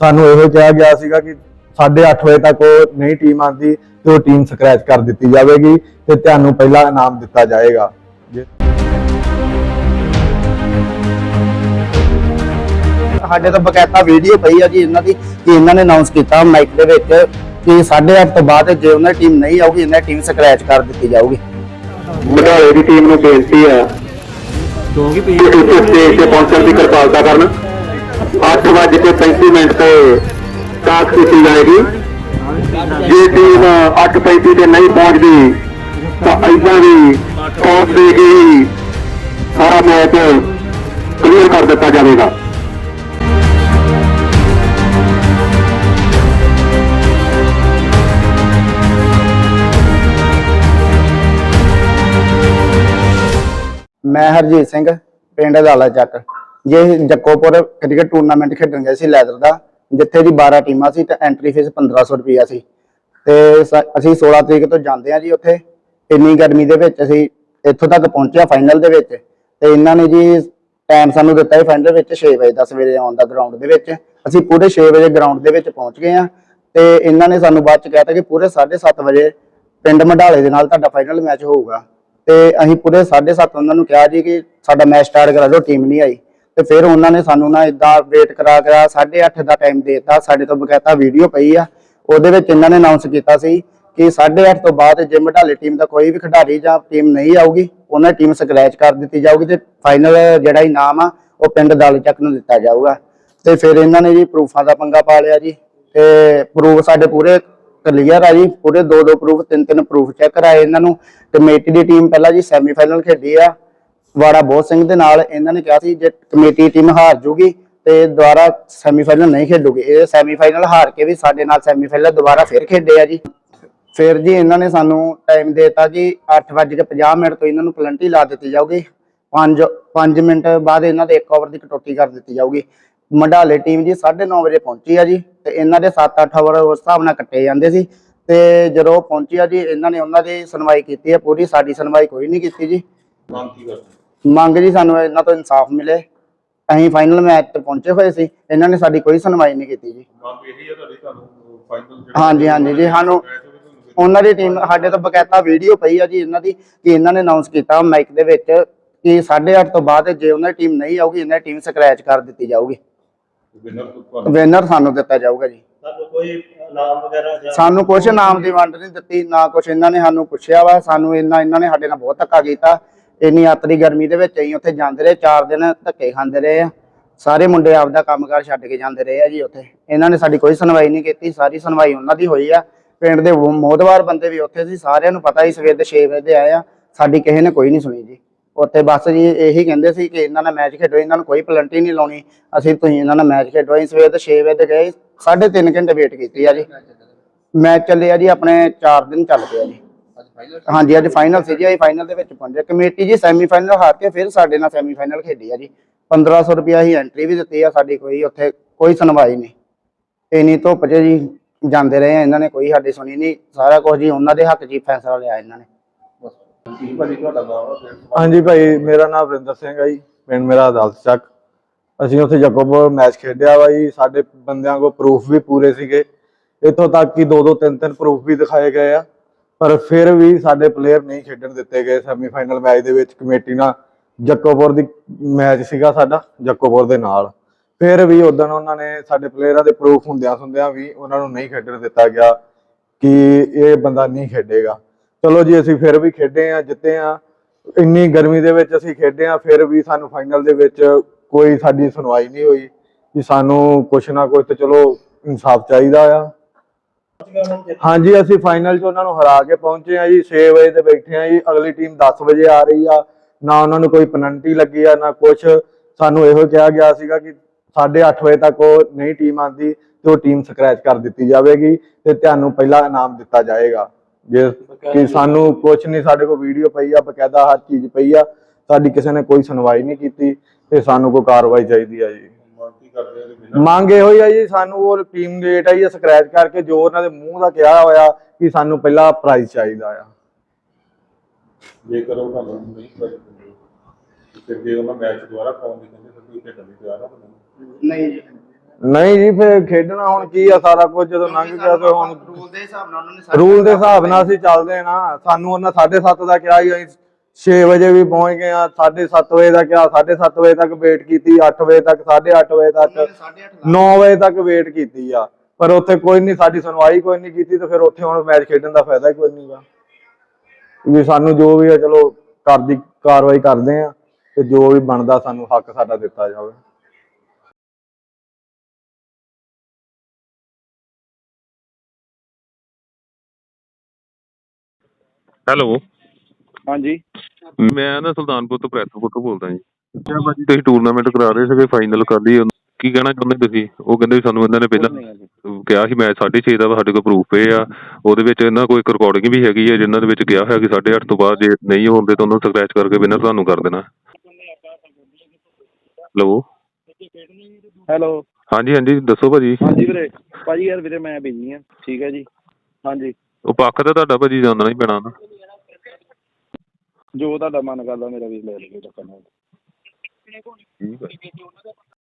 ਸਾਨੂੰ ਇਹੋ ਕਿਹਾ ਗਿਆ ਸੀਗਾ ਕਿ 8:30 ਵਜੇ ਤੱਕ ਉਹ ਨਹੀਂ ਟੀਮ ਆਂਦੀ ਤੇ ਉਹ ਟੀਮ ਸਕ੍ਰੈਚ ਕਰ ਦਿੱਤੀ ਜਾਵੇਗੀ ਤੇ ਤੁਹਾਨੂੰ ਪਹਿਲਾ ਇਨਾਮ ਦਿੱਤਾ ਜਾਏਗਾ। ਸਾਡੇ ਤਾਂ ਬਕਾਇਦਾ ਵੀਡੀਓ ਪਈ ਆ ਜੀ ਇਹਨਾਂ ਦੀ ਕਿ ਇਹਨਾਂ ਨੇ ਅਨਾਉਂਸ ਕੀਤਾ ਮਾਈਕ ਦੇ ਵਿੱਚ ਕਿ 8:30 ਤੋਂ ਬਾਅਦ ਜੇ ਉਹਨਾਂ ਦੀ ਟੀਮ ਨਹੀਂ ਆਊਗੀ ਇਹਨਾਂ ਦੀ ਟੀਮ ਸਕ੍ਰੈਚ ਕਰ ਦਿੱਤੀ ਜਾਊਗੀ। ਮਢਾਲੇ ਦੀ ਟੀਮ ਨੂੰ ਬੇਨਤੀ ਹੈ ਦੋਗੀ ਸਟੇਜ ਤੇ ਪਹੁੰਚਣ ਦੀ ਕਿਰਪਾਲਤਾ ਕਰਨ। 8:35 ਮਿੰਟ ਤੇ ਟਾਸ ਕੀਤੀ ਜਾਏਗੀ ਜੇ ਟੀਮ 8:35 ਤੇ ਨਹੀਂ ਪਹੁੰਚਦੀ ਤਾਂ ਐਦਾਂ ਵੀ ਟੌਸ ਦੇ ਕੇ ਹੀ ਸਾਰਾ ਮੈਚ ਕਲੀਅਰ ਕਰ ਦਿੱਤਾ ਜਾਵੇਗਾ ਮੈਂ ਹਰਜੀਤ ਸਿੰਘ ਪਿੰਡ ਲਾਲਾ ਚੱਕ ਜੇ ਜੱਕੋਪੁਰ ਕ੍ਰਿਕਟ ਟੂਰਨਾਮੈਂਟ ਖੇਡਣ ਗਏ ਸੀ ਲੈਦਰ ਦਾ, ਜਿੱਥੇ ਜੀ 12 ਟੀਮਾਂ ਸੀ ਤੇ ਐਂਟਰੀ ਫੀਸ 1500 ਰੁਪਿਆ ਸੀ। ਤੇ ਸ- ਅਸੀਂ 16 ਤਰੀਕ ਤੋਂ ਜਾਂਦੇ ਆ ਜੀ ਉੱਥੇ। ਇੰਨੀ ਗਰਮੀ ਦੇ ਵਿੱਚ ਅਸੀਂ ਇੱਥੋਂ ਤੱਕ ਪਹੁੰਚਿਆ ਫਾਈਨਲ ਦੇ ਵਿੱਚ। ਤੇ ਇਹਨਾਂ ਨੇ ਜੀ ਟਾਈਮ ਸਾਨੂੰ ਦਿੱਤਾ ਹੈ ਫਾਈਨਲ ਵਿੱਚ 6 ਵਜੇ ਦਾ ਸਵੇਰੇ ਆਉਣ ਦਾ ਗਰਾਊਂਡ ਦੇ ਵਿੱਚ। ਅਸੀਂ ਪੂਰੇ 6 ਵਜੇ ਗਰਾਊਂਡ ਦੇ ਵਿੱਚ ਪਹੁੰਚ ਗਏ ਆ ਤੇ ਇਹਨਾਂ ਨੇ ਸਾਨੂੰ ਬਾਅਦ ਚ ਕਹਿਤਾ ਕਿ ਪੂਰੇ 7:30 ਵਜੇ ਪਿੰਡ ਮੰਡਾਲੇ ਦੇ ਨਾਲ ਤੁਹਾਡਾ ਫਾਈਨਲ ਮੈਚ ਹੋਊਗਾ। ਤੇ ਅਸੀਂ ਪੂਰੇ 7:30 ਉਹਨਾਂ ਨੂੰ ਕਿਹਾ ਜੀ ਕਿ ਸਾਡਾ ਮੈਚ ਸਟਾਰਟ ਕਰਾ ਦਿਓ ਟੀਮ ਨਹੀਂ ਆਈ। ਤੇ ਫਿਰ ਉਹਨਾਂ ਨੇ ਸਾਨੂੰ ਨਾ ਇਦਾਂ ਵੇਟ ਕਰਾ ਕਰਾ 8:30 ਦਾ ਟਾਈਮ ਦੇਤਾ, ਸਾਡੇ ਤੋਂ ਬਕਾਇਦਾ ਵੀਡੀਓ ਪਈ ਆ। ਉਹਦੇ ਵਿੱਚ ਇਹਨਾਂ ਨੇ ਅਨਾਉਂਸ ਕੀਤਾ ਸੀ ਕਿ 8:30 ਤੋਂ ਬਾਅਦ ਜੇ ਮਢਾਲੇ ਟੀਮ ਦਾ ਕੋਈ ਵੀ ਖਿਡਾਰੀ ਜਾਂ ਟੀਮ ਨਹੀਂ ਆਊਗੀ, ਉਹਨਾਂ ਦੀ ਟੀਮ ਸਕ੍ਰੈਚ ਕਰ ਦਿੱਤੀ ਜਾਊਗੀ ਤੇ ਫਾਈਨਲ ਜਿਹੜਾ ਇਨਾਮ ਆ, ਉਹ ਪਿੰਡ ਦਲਚੱਕ ਨੂੰ ਦਿੱਤਾ ਜਾਊਗਾ। ਤੇ ਫਿਰ ਇਹਨਾਂ ਨੇ ਜੀ ਪ੍ਰੂਫਾਂ ਦਾ ਪੰਗਾ ਪਾ ਲਿਆ ਜੀ। ਤੇ ਪ੍ਰੂਫ ਸਾਡੇ ਪੂਰੇ ਕਲੀਅਰ ਆ ਜੀ, ਪੂਰੇ ਦੋ ਦੋ ਪ੍ਰੂਫ ਤਿੰਨ ਤਿੰਨ ਪ੍ਰੂਫ ਚੈੱਕ ਕਰਾਏ ਇਹਨਾਂ ਨੂੰ। ਕਮੇਟੀ ਦੀ ਟੀਮ ਪਹਿਲਾਂ ਜੀ ਸੈਮੀਫਾਈਨਲ ਖੇਡੀ ਆ। ਵਾੜਾ ਬੋਧ ਸਿੰਘ ਦੇ ਨਾਲ ਇਹਨਾਂ ਨੇ ਕਿਹਾ ਸੀ ਜੇ ਕਮੇਟੀ ਟੀਮ ਹਾਰ ਜੂਗੀ ਤੇ ਦੁਬਾਰਾ ਸੈਮੀਫਾਈਨਲ ਨਹੀਂ ਖੇਡੂਗੀ। ਇਹ ਸੈਮੀਫਾਈਨਲ ਹਾਰ ਕੇ ਵੀ ਸਾਡੇ ਨਾਲ ਸੈਮੀਫਾਈਨਲ ਦੁਬਾਰਾ ਫਿਰ ਖੇਡੇ ਆ ਜੀ। ਫਿਰ ਜੀ ਇਹਨਾਂ ਨੇ ਸਾਨੂੰ ਟਾਈਮ ਦੇਤਾ ਜੀ 8:50 ਮਿੰਟ ਤੋਂ ਇਹਨਾਂ ਨੂੰ ਪਲੰਟੀ ਲਾ ਦਿੱਤੀ ਜਾਊਗੀ। 5 5 ਮਿੰਟ ਬਾਅਦ ਇਹਨਾਂ ਦੇ 1 ਓਵਰ ਦੀ ਕਟੌਤੀ ਕਰ ਦਿੱਤੀ ਜਾਊਗੀ। ਮੰਡਾਲੇ ਟੀਮ ਜੀ 9:30 ਵਜੇ ਪਹੁੰਚੀ ਆ ਜੀ ਤੇ ਇਹਨਾਂ ਦੇ 7-8 ਓਵਰ ਉਸ ਹਿਸਾਬ ਨਾਲ ਕੱਟੇ ਜਾਂਦੇ ਸੀ। ਤੇ ਜਦੋਂ ਉਹ ਪਹੁੰਚੀ ਆ ਜੀ, ਇਹਨਾਂ ਨੇ ਉਹਨਾਂ ਦੀ ਸੁਣਵਾਈ ਕੀਤੀ ਹੈ ਪੂਰੀ ਸਾਡੀ ਸੁਣਵਾਈ ਕੋਈ ਨਹੀਂ ਕੀਤੀ ਜੀ। ਮੰਗ ਜੀ ਸਾਨੂੰ ਇਹਨਾਂ ਤੋਂ ਇਨਸਾਫ ਮਿਲੇ। ਅਸੀਂ ਫਾਈਨਲ ਮੈਚ ਤੇ ਪਹੁੰਚੇ ਹੋਏ ਸੀ। ਇਹਨਾਂ ਨੇ ਸਾਡੀ ਕੋਈ ਸੁਣਵਾਈ ਨਹੀਂ ਕੀਤੀ ਜੀ। ਹਾਂਜੀ ਹਾਂਜੀ ਜੀ। ਸਾਨੂੰ ਉਹਨਾਂ ਦੀ ਟੀਮ ਸਾਡੇ ਤੋਂ ਬਕਾਇਦਾ ਵੀਡੀਓ ਪਈ ਆ ਜੀ ਇਹਨਾਂ ਦੀ ਕਿ ਇਹਨਾਂ ਨੇ ਅਨਾਉਂਸ ਕੀਤਾ ਮਾਈਕ ਦੇ ਵਿੱਚ ਕਿ 8:30 ਤੋਂ ਬਾਅਦ ਜੇ ਉਹਨਾਂ ਦੀ ਟੀਮ ਨਹੀਂ ਆਊਗੀ ਇਹਨਾਂ ਦੀ ਟੀਮ ਸਕ੍ਰੈਚ ਕਰ ਦਿੱਤੀ ਜਾਊਗੀ। ਵਿਨਰ ਸਾਨੂੰ ਦਿੱਤਾ ਜਾਊਗਾ ਜੀ। ਤੁਹਾਨੂੰ ਕੋਈ ਇਨਾਮ ਵਗੈਰਾ ਸਾਨੂੰ ਕੁਛ ਨਾਮ ਦੀ ਵੰਡ ਨਹੀਂ ਦਿੱਤੀ ਨਾ ਕੁਛ ਇਹਨਾਂ ਨੇ ਸਾਨੂੰ ਪੁੱਛਿਆ ਵਾ। ਸਾਨੂੰ ਇੰਨਾ ਇਹਨਾਂ ਨੇ ਸਾਡੇ ਨਾਲ ਬਹੁਤ ਧੱਕਾ ਕੀਤਾ। ਇੰਨੀ ਆਤਰੀ ਗਰਮੀ ਦੇ ਵਿੱਚ ਅਸੀਂ ਉੱਥੇ ਜਾਂਦੇ ਰਹੇ 4 ਦਿਨ ਧੱਕੇ ਖਾਂਦੇ ਰਹੇ ਆ। ਸਾਰੇ ਮੁੰਡੇ ਆਪਦਾ ਕੰਮਕਾਰ ਛੱਡ ਕੇ ਜਾਂਦੇ ਰਹੇ ਆ ਜੀ ਉੱਥੇ। ਇਹਨਾਂ ਨੇ ਸਾਡੀ ਕੋਈ ਸੁਣਵਾਈ ਨਹੀਂ ਕੀਤੀ, ਸਾਰੀ ਸੁਣਵਾਈ ਉਹਨਾਂ ਦੀ ਹੋਈ ਆ। ਪਿੰਡ ਦੇ ਮੋਦਵਾਰ ਬੰਦੇ ਵੀ ਉੱਥੇ ਸੀ, ਸਾਰਿਆਂ ਨੂੰ ਪਤਾ ਹੀ ਸਵੇਰ ਦੇ 6 ਵਜੇ ਦੇ ਆਏ ਆ। ਸਾਡੀ ਕਿਸੇ ਨੇ ਕੋਈ ਨਹੀਂ ਸੁਣੀ ਜੀ। ਉੱਥੇ ਬਸ ਜੀ ਇਹੀ ਕਹਿੰਦੇ ਸੀ ਕਿ ਇਹਨਾਂ ਨਾਲ ਮੈਚ ਖੇਡੋ, ਇਹਨਾਂ ਨੂੰ ਕੋਈ ਪਲੰਟੀ ਨਹੀਂ ਲਾਉਣੀ। ਅਸੀਂ ਤੁਸੀਂ ਇਹਨਾਂ ਨਾਲ ਮੈਚ ਖੇਡੋ, ਅਸੀਂ ਸਵੇਰ ਦੇ 6 ਵਜੇ ਤੇ ਗਏ 3.5 ਘੰਟੇ ਵੇਟ ਕੀਤੀ ਆ ਜੀ। ਮੈਚ ਚੱਲਿਆ ਜੀ, ਆਪਣੇ 4 ਦਿਨ ਚੱਲ ਪਿਆ ਜੀ। ਹਾਂਜੀ, ਅੱਜ ਫਾਈਨਲ ਸੀ ਜੀ ਅਸੀਂ ਫਾਈਨਲ ਦੇ ਵਿੱਚ ਪਹੁੰਚੇ। ਕਮੇਟੀ ਜੀ ਸੈਮੀਫਾਈਨਲ ਹਾਰ ਕੇ ਫਿਰ ਸਾਡੇ ਨਾਲ ਸੈਮੀਫਾਈਨਲ ਖੇਡੀ ਆ ਜੀ। 1500 ਰੁਪਿਆ ਹੀ ਐਂਟਰੀ ਵੀ ਦਿੱਤੀ ਆ, ਸਾਡੀ ਕੋਈ ਉੱਥੇ ਕੋਈ ਸੁਣਵਾਈ ਨਹੀਂ। ਇੰਨੀ ਧੁੱਪ 'ਚ ਜੀ ਜਾਂਦੇ ਰਹੇ ਆ, ਇਹਨਾਂ ਨੇ ਕੋਈ ਸਾਡੀ ਸੁਣੀ ਨਹੀਂ। ਸਾਰਾ ਕੁਝ ਜੀ ਉਹਨਾਂ ਦੇ ਹੱਕ 'ਚ ਹੀ ਫੈਸਲਾ ਲਿਆ ਇਹਨਾਂ ਨੇ। ਹਾਂਜੀ ਭਾਈ, ਮੇਰਾ ਨਾਮ ਵਰਿੰਦਰ ਸਿੰਘ ਹੈ ਜੀ, ਪਿੰਡ ਮੇਰਾ ਅਦਾਲਤ ਚੱਕ। ਅਸੀਂ ਉੱਥੇ ਜੱਕੋਪੁਰ ਮੈਚ ਖੇਡਿਆ ਵਾ ਜੀ, ਸਾਡੇ ਬੰਦਿਆਂ ਕੋਲ ਪ੍ਰੂਫ ਵੀ ਪੂਰੇ ਸੀਗੇ। ਇੱਥੋਂ ਤੱਕ ਕਿ ਦੋ ਦੋ ਤਿੰਨ ਤਿੰਨ ਪ੍ਰੂਫ ਵੀ ਦਿਖਾਏ ਗਏ ਆ। ਪਰ ਫਿਰ ਵੀ ਸਾਡੇ ਪਲੇਅਰ ਨਹੀਂ ਖੇਡਣ ਦਿੱਤੇ ਗਏ ਸੈਮੀਫਾਈਨਲ ਮੈਚ ਦੇ ਵਿੱਚ ਕਮੇਟੀ ਨਾਲ। ਜੱਕੋਪੁਰ ਦੀ ਮੈਚ ਸੀਗਾ ਸਾਡਾ, ਜੱਕੋਪੁਰ ਦੇ ਨਾਲ। ਫਿਰ ਵੀ ਉਦੋਂ ਉਹਨਾਂ ਨੇ ਸਾਡੇ ਪਲੇਅਰਾਂ ਦੇ ਪ੍ਰੂਫ ਹੁੰਦਿਆਂ ਹੁੰਦਿਆਂ ਵੀ ਉਹਨਾਂ ਨੂੰ ਨਹੀਂ ਖੇਡਣ ਦਿੱਤਾ ਗਿਆ ਕਿ ਇਹ ਬੰਦਾ ਨਹੀਂ ਖੇਡੇਗਾ। ਚਲੋ ਜੀ, ਅਸੀਂ ਫਿਰ ਵੀ ਖੇਡੇ ਆ ਜਿੱਤੇ ਆ ਇੰਨੀ ਗਰਮੀ ਦੇ ਵਿੱਚ ਅਸੀਂ ਖੇਡੇ ਆ ਫਿਰ ਵੀ ਸਾਨੂੰ ਫਾਈਨਲ ਦੇ ਵਿੱਚ ਕੋਈ ਸਾਡੀ ਸੁਣਵਾਈ ਨਹੀਂ ਹੋਈ। ਕਿ ਸਾਨੂੰ ਕੁਛ ਨਾ ਕੁਛ ਤੇ ਚਲੋ ਇਨਸਾਫ ਚਾਹੀਦਾ ਆ। ਹਾਂਜੀ ਅਸੀਂ ਫਾਈਨਲ 'ਚ ਉਹਨਾਂ ਨੂੰ ਹਰਾ ਕੇ ਪਹੁੰਚੇ ਆ ਜੀ 6 ਵਜੇ ਤੇ ਬੈਠੇ ਆ ਜੀ ਅਗਲੀ ਟੀਮ 10 ਵਜੇ ਆ ਰਹੀ ਆ। ਨਾ ਉਹਨਾਂ ਨੂੰ ਕੋਈ ਪੈਨਲਟੀ ਲੱਗੀ ਆ ਨਾ ਕੁਛ। ਸਾਨੂੰ ਇਹੋ ਕਿਹਾ ਗਿਆ ਸੀਗਾ ਕਿ 8:30 ਵਜੇ ਤੱਕ ਉਹ ਨਹੀਂ ਟੀਮ ਆਂਦੀ ਤੇ ਉਹ ਟੀਮ ਸਕ੍ਰੈਚ ਕਰ ਦਿੱਤੀ ਜਾਵੇਗੀ ਤੇ ਤੁਹਾਨੂੰ ਪਹਿਲਾ ਇਨਾਮ ਦਿੱਤਾ ਜਾਏਗਾ। ਜੇ ਕਿ ਸਾਨੂੰ ਕੁਛ ਨਹੀਂ ਸਾਡੇ ਕੋਲ ਵੀਡੀਓ ਪਈ ਆ ਬਕਾਇਦਾ ਹਰ ਚੀਜ਼ ਪਈ ਆ। ਸਾਡੀ ਕਿਸੇ ਨੇ ਕੋਈ ਸੁਣਵਾਈ ਨਹੀਂ ਕੀਤੀ ਤੇ ਸਾਨੂੰ ਕੋਈ ਕਾਰਵਾਈ ਚਾਹੀਦੀ ਆ ਜੀ। ਮੰਗ ਇਹੋ ਹੀ ਆ ਜੀ ਸਾਨੂੰ ਉਹ ਟੀਮ ਗੇਟ ਆ ਜੀ ਸਕ੍ਰੈਚ ਕਰਕੇ ਜੋ ਉਹਨਾਂ ਦੇ ਮੂੰਹ ਦਾ ਕਿਹਾ ਹੋਇਆ ਕਿ ਸਾਨੂੰ ਪਹਿਲਾ ਪ੍ਰਾਈਜ਼ ਚਾਹੀਦਾ ਆ। ਜੇਕਰ ਉਹ ਤੁਹਾਨੂੰ ਨਹੀਂ ਪ੍ਰਾਈਜ਼ ਦਿੰਦੇ ਫਿਰ ਜੇ ਉਹਨਾਂ ਮੈਚ ਦੁਆਰਾ ਪਾਉਣ ਦੀ ਕਹਿੰਦੇ ਫਿਰ ਤੁਸੀਂ ਖੇਡਣ ਲਈ ਤਿਆਰ ਹੋ ਨਹੀਂ? ਜੀ। ਨਹੀਂ ਜੀ ਫੇਰ ਖੇਡਣਾ ਹੁਣ ਕੀ ਆ ਸਾਰਾ ਕੁਝ ਜਦੋਂ ਲੰਘ ਗਿਆ ਤੇ ਹੁਣ ਰੂਲ ਦੇ ਹਿਸਾਬ ਨਾਲ ਉਹਨਾਂ ਨੇ ਰੂਲ ਦੇ ਹਿਸਾਬ ਨਾਲ ਅਸੀਂ ਚੱਲਦੇ ਹਾਂ ਨਾ। ਸਾਨੂੰ ਉਹਨਾਂ 7:30 ਦਾ ਕਿਹਾ ਸੀ ਅਸੀਂ 6 ਵਜੇ ਵੀ ਪਹੁੰਚ ਗਏ ਆ 7:30 ਵਜੇ ਦਾ ਕਿਹਾ 7:30 ਵਜੇ ਤੱਕ ਵੇਟ ਕੀਤੀ 8 ਵਜੇ ਤੱਕ 8:30 ਵਜੇ ਤੱਕ 9 ਵਜੇ ਤੱਕ ਵੇਟ ਕੀਤੀ ਆ। ਪਰ ਉੱਥੇ ਕੋਈ ਨਹੀਂ ਸਾਡੀ ਸੁਣਵਾਈ ਕੋਈ ਨਹੀਂ ਕੀਤੀ ਤੇ ਫਿਰ ਉੱਥੇ ਹੁਣ ਮੈਚ ਖੇਡਣ ਦਾ ਫਾਇਦਾ ਹੀ ਕੋਈ ਨਹੀਂਗਾ ਵੀ ਸਾਨੂੰ ਜੋ ਵੀ ਆ ਚਲੋ ਕਰਦੀ ਕਾਰਵਾਈ ਕਰਦੇ ਆ ਤੇ ਜੋ ਵੀ ਬਣਦਾ ਸਾਨੂੰ ਹੱਕ ਸਾਡਾ ਦਿੱਤਾ ਜਾਵੇ। ਹੈਲੋ। ਹਾਂਜੀ। ਮੈਂ ਨਾ ਸੁਲਤਾਨਪੁਰ ਤੋਂ ਪ੍ਰੈਸਪੁਰ ਤੋਂ ਬੋਲਦਾ ਜੀ। ਕਿਹਾ ਭਾਜੀ ਤੁਸੀਂ ਟੂਰਨਾਮੈਂਟ ਕਰਾ ਰਹੇ ਸੀਗੇ ਫਾਈਨਲ ਕਰ ਲਈ। ਕੀ ਕਹਿਣਾ ਚਾਹੁੰਦੇ ਤੁਸੀਂ? ਉਹ ਕਹਿੰਦੇ ਵੀ ਸਾਨੂੰ ਇਹਨਾਂ ਨੇ ਪਹਿਲਾਂ ਕਿਹਾ ਸੀ ਮੈਚ 6:30 ਦਾ ਵਾ, ਸਾਡੇ ਕੋਲ ਪ੍ਰੂਫ ਪਏ ਆ। ਉਹਦੇ ਵਿੱਚ ਇਹਨਾਂ ਕੋਈ ਰਿਕਾਰਡਿੰਗ ਵੀ ਹੈਗੀ ਹੈ ਜਿਨ੍ਹਾਂ ਦੇ ਵਿੱਚ ਕਿਹਾ ਹੋਇਆ ਕਿ 8:30 ਤੋਂ ਬਾਅਦ ਜੇ ਨਹੀਂ ਹੁੰਦੇ ਤਾਂ ਉਹਨੂੰ ਸਕ੍ਰੈਚ ਕਰਕੇ ਵਿਨਰ ਤੁਹਾਨੂੰ ਕਰ ਦੇਣਾ। ਹੈਲੋ ਹੈਲੋ ਹਾਂਜੀ ਹਾਂਜੀ ਦੱਸੋ ਭਾਜੀ। ਹਾਂਜੀ ਵੀਰੇ ਭਾਜੀ ਯਾਰ ਵੀਰੇ ਮੈਂ ਬਿਜ਼ੀ ਆ। ਠੀਕ ਹੈ ਜੀ। ਹਾਂਜੀ। ਉਹ ਪੱਖ ਤਾਂ ਤੁਹਾਡਾ ਭਾਜੀ ਜਾਣਨਾ ਹੀ ਪੈਣਾ ਨਾ। ਜੋ ਤੁਹਾਡਾ ਮਨ ਕਰਦਾ ਮੇਰਾ ਵੀ ਲੈ ਲਓ ਚੱਕਰ ਨਾਲ। ਠੀਕ ਹੈ